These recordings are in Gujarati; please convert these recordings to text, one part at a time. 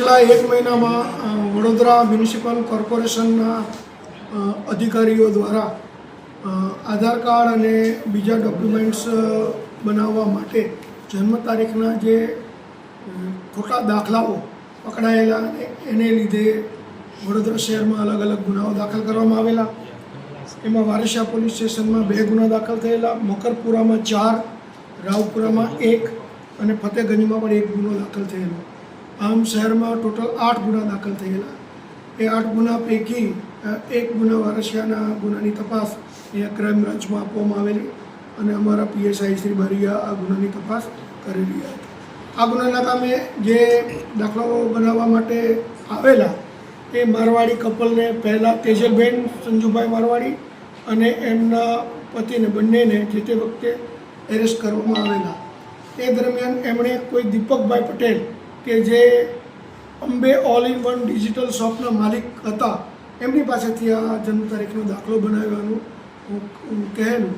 છેલ્લા એક મહિનામાં વડોદરા મ્યુનિસિપલ કોર્પોરેશનના અધિકારીઓ દ્વારા આધાર કાર્ડ અને બીજા ડોક્યુમેન્ટ્સ બનાવવા માટે જન્મ તારીખના જે ખોટા દાખલાઓ પકડાયેલા એને લીધે વડોદરા શહેરમાં અલગ અલગ ગુનાઓ દાખલ કરવામાં આવેલા. એમાં વારસિયા પોલીસ સ્ટેશનમાં બે ગુના દાખલ થયેલા. મકરપુરામાં ચાર, રાવપુરામાં એક અને ફતેહગંજમાં પણ એક ગુનો દાખલ થયેલો. આમ શહેરમાં ટોટલ આઠ ગુના દાખલ થયેલા. એ આઠ ગુના પૈકી એક ગુના વારસિયાના ગુનાની તપાસ અહીંયા ક્રાઇમ બ્રાન્ચમાં આપવામાં આવેલી અને અમારા પીએસઆઈ શ્રી બારીયા આ ગુનાની તપાસ કરી રહ્યા હતા. આ ગુનાના કામે જે દાખલાઓ બનાવવા માટે આવેલા, એ મારવાડી કપલને પહેલાં તેજલબેન સંજુભાઈ મારવાડી અને એમના પતિને બંનેને જે તે વખતે એરેસ્ટ કરવામાં આવેલા. એ દરમિયાન એમણે કોઈ દીપકભાઈ પટેલ કે જે Ambe all in one digital શોપના માલિક હતા, એમની પાસેથી આ જન્મ તારીખનો દાખલો બનાવવાનું કહેલું.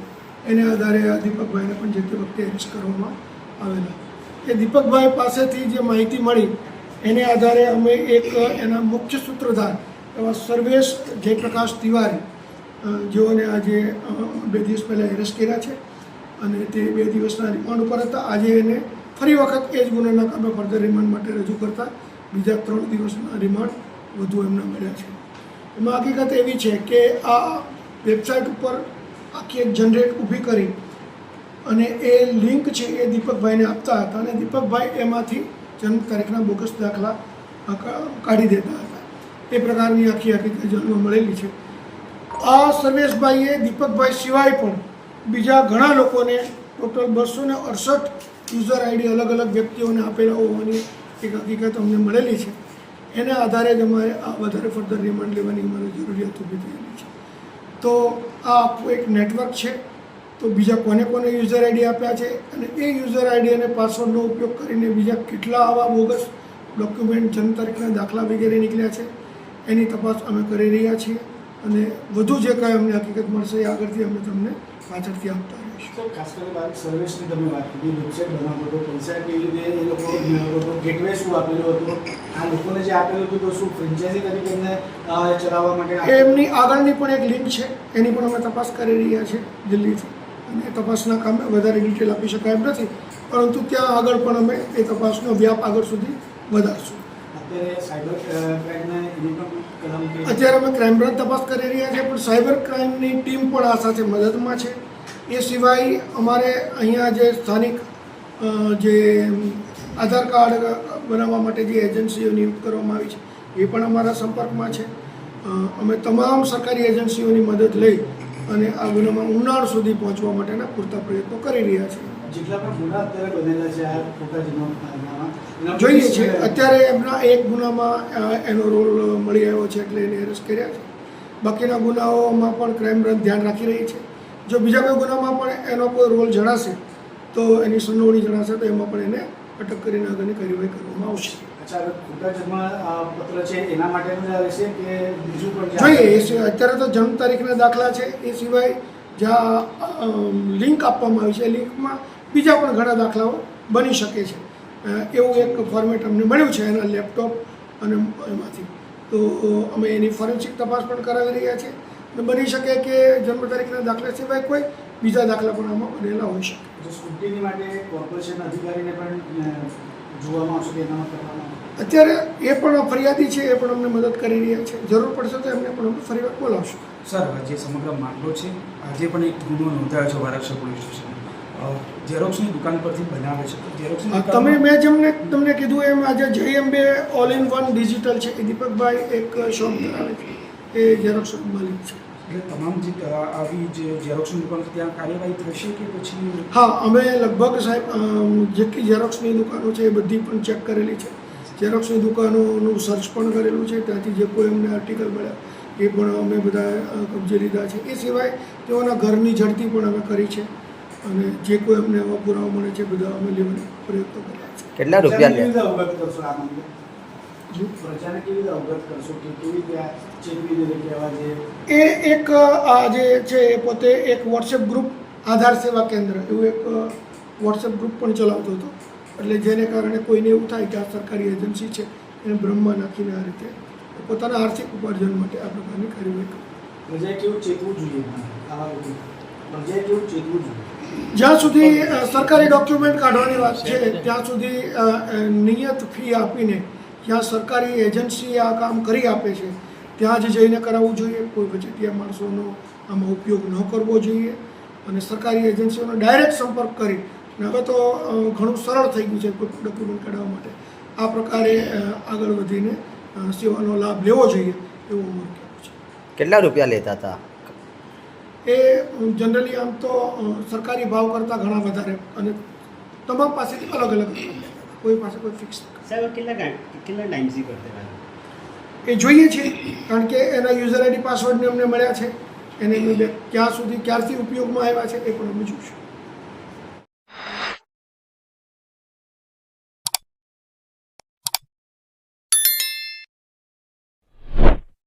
એને આધારે આ દીપકભાઈને પણ જે તે વખતે એરેસ્ટ કરવામાં આવેલા. એ દીપકભાઈ પાસેથી જે માહિતી મળી, એને આધારે અમે એક એના મુખ્ય સૂત્રધાર એવા સર્વેશ જયપ્રકાશ તિવારી જેઓને આજે બે દિવસ પહેલાં એરેસ્ટ કર્યા છે અને તે બે દિવસના રિમાન્ડ ઉપર હતા. આજે એને ફરી વખત એ જ ગુનાના કામે ફર્ધર રિમાન્ડ માટે રજૂ કરતા બીજા ત્રણ દિવસના રિમાન્ડ વધુ એમને મળ્યા છે. એમાં હકીકત એવી છે કે આ વેબસાઇટ ઉપર આખી એક જનરેટ ઊભી કરી અને એ લિંક છે એ દીપકભાઈને આપતા હતા અને દીપકભાઈ એમાંથી જન્મ તારીખના બોગસ દાખલા કાઢી દેતા હતા. એ પ્રકારની આખી હકીકત જાણવા મળેલી છે. આ સર્વેશભાઈએ દીપકભાઈ સિવાય પણ બીજા ઘણા લોકોને ટોટલ બસો ને અડસઠ યુઝર આઈડી અલગ અલગ વ્યક્તિઓને આપેલા હોવાની એક હકીકત અમને મળેલી છે. એના આધારે જ અમારે આ વધારે ફર્ધર રિમાન્ડ લેવાની અમારે જરૂરિયાત ઊભી થયેલી છે. તો આ આખું એક નેટવર્ક છે. તો બીજા કોને કોને યુઝર આઈડી આપ્યા છે? અને એ યુઝર આઈડી અને પાસવર્ડનો ઉપયોગ કરીને બીજા કેટલા આવા બોગસ ડોક્યુમેન્ટ જન્મ તારીખના દાખલા વગેરે નીકળ્યા છે. એની તપાસ અમે કરી રહ્યા છીએ. અને વધુ જે કાંઈ અમને હકીકત મળશે એ આગળથી અમે તમને પાછળથી આપતા રહીશું સર ખાસ કરીને વાત સર્વિસની તમે વાત કરી વેબસાઇટ બનાવો તો પૈસા કેવી રીતે એ લોકો ગેટવે શું આપેલું હતું? આ લોકોને જે આપેલું હતું તો શું ફ્રેન્ચાઇઝી તરીકે એમને ચલાવવા માટે એમની આગળની પણ એક લિંક છે એની પણ અમે તપાસ કરી રહ્યા છીએ દિલ્હીથી. અને તપાસના કામે વધારે ડિટેલ આપી શકાય એમ નથી પરંતુ ત્યાં આગળ પણ અમે એ તપાસનો વ્યાપ આગળ સુધી વધારશું. અત્યારે અમે ક્રાઇમ બ્રાન્ચ તપાસ કરી રહ્યા છીએ, પણ સાયબર ક્રાઇમની ટીમ પણ આ સાથે મદદમાં છે. એ સિવાય અમારે અહીંયા જે સ્થાનિક જે આધાર કાર્ડ બનાવવા માટે જે એજન્સીઓ નિયુક્ત કરવામાં આવી છે, એ પણ અમારા સંપર્કમાં છે. અમે તમામ સરકારી એજન્સીઓની મદદ લઈ અને આ ગુનામાં ઉનાળ સુધી પહોંચવા માટેના પૂરતા પ્રયત્નો કરી રહ્યા છીએ. જેટલા પણ ગુના અત્યારે બનેલા છે આ ખોટા જન્મ જોઈએ છે. અત્યારે એમના એક ગુનામાં એનો રોલ મળી આવ્યો છે એટલે એને એરેસ્ટ કર્યા છે. બાકીના ગુનાઓમાં પણ ક્રાઇમ બ્રાન્ચ ધ્યાન રાખી રહી છે. જો બીજા કોઈ ગુનામાં પણ એનો કોઈ રોલ જણાશે તો એની સંડોવણી જણાશે તો એમાં પણ એને અટક કરીને આગળની કાર્યવાહી કરવામાં આવશે. જોઈએ અત્યારે તો જન્મ તારીખના દાખલા છે એ સિવાય જ્યાં લિંક આપવામાં આવી છે લિંકમાં બીજા પણ ઘણા દાખલાઓ બની શકે છે. એવું એક ફોર્મેટ અમને મળ્યું છે એના લેપટોપ અને એમાંથી. તો અમે એની ફોરેન્સિક તપાસ પણ કરાવી રહ્યા છીએ. અને બની શકે કે જન્મ તારીખના દાખલા સિવાય કોઈ બીજા દાખલા પણ આમાં બનેલા હોઈ શકે. માટે કોર્પોરેશન અધિકારીને પણ જોવામાં આવશે અત્યારે એ પણ ફરિયાદી છે એ પણ અમને મદદ કરી રહ્યા છે. જરૂર પડશે તો એમને પણ અમે ફરી વાર બોલાવશું. સર જે સમગ્ર મામલો છે આજે પણ એક ગુનો નોંધાયો છે વારાક્ષર પોલીસ સ્ટેશન ઝેરોક્સની દુકાન પરથી બનાવે છે. ઝેરોક્સની તમે મેં જેમને તમને કીધું એમ આજે Jay Ambe all in one digital છે. એ દીપકભાઈ એક શોપ ધરાવે છે. એ ઝેરોક્ષ માલિક છે. એટલે તમામ જે આવી જે ઝેરોક્સની દુકાન ત્યાં કાર્યવાહી થશે કે પછી હા અમે લગભગ સાહેબ જેટલી ઝેરોક્ષની દુકાનો છે એ બધી પણ ચેક કરેલી છે. ઝેરોક્ષની દુકાનોનું સર્ચ પણ કરેલું છે. ત્યાંથી જે કોઈ અમને આર્ટિકલ મળ્યા એ પણ અમે બધા કબજે લીધા છે. એ સિવાય તેઓના ઘરની ઝડપી પણ અમે કરી છે. અને જે કોઈ અમને એવા પુરાવા મળે છે બધા અમે લેવાનો પ્રયત્નો કર્યા છે. કેટલા રૂપિયા લે? કેવી રીતે અવગત કરશો આ મામલે? પ્રજાને કેવી રીતે અવગત કરશો કે કેવી રીતે ચેતવી રીતે કહેવા જે? એ એક આ જે છે એ પોતે એક વોટ્સએપ ગ્રુપ આધાર સેવા કેન્દ્ર એવું એક વોટ્સએપ ગ્રુપ પણ ચલાવતો હતો. એટલે જેને કારણે કોઈને એવું થાય કે આ સરકારી એજન્સી છે એને બ્રહ્મમાં નાખીને આ રીતે પોતાના આર્થિક ઉપાર્જન માટે આ પ્રકારની કાર્યવાહી કરી પ્રજાએ કેવું ચેતવું જોઈએ આવા પ્રજાએ કેવું ચેતવું જોઈએ? જ્યાં સુધી સરકારી ડોક્યુમેન્ટ કાઢવાની વાત છે, ત્યાં સુધી નિયત ફી આપીને જ્યાં સરકારી એજન્સી આ કામ કરી આપે છે, ત્યાં જ જઈને કરાવવું જોઈએ. કોઈ વચેટિયા માણસોનો આમાં ઉપયોગ ન કરવો જોઈએ. અને સરકારી એજન્સીઓનો ડાયરેક્ટ સંપર્ક કરી હવે તો ઘણું સરળ થઈ ગયું છે કોઈ ડોક્યુમેન્ટ કાઢવા માટે. આ પ્રકારે આગળ વધીને સેવાનો લાભ લેવો જોઈએ એવું અમારું કહેવું છે. કેટલા રૂપિયા લેતા હતા? એ જનરલી આમ તો સરકારી ભાવ કરતાં ઘણા વધારે અને તમામ પાસેથી અલગ અલગ કોઈ પાસે કોઈ ફિક્સ સાહેબ કેટલા કેટલા ટાઈમથી કરતા એ જોઈએ છે કારણ કે એના યુઝર આઈડી પાસવર્ડને અમને મળ્યા છે. એને ક્યાં સુધી ક્યારથી ઉપયોગમાં આવ્યા છે એ પણ અમે જોઈશું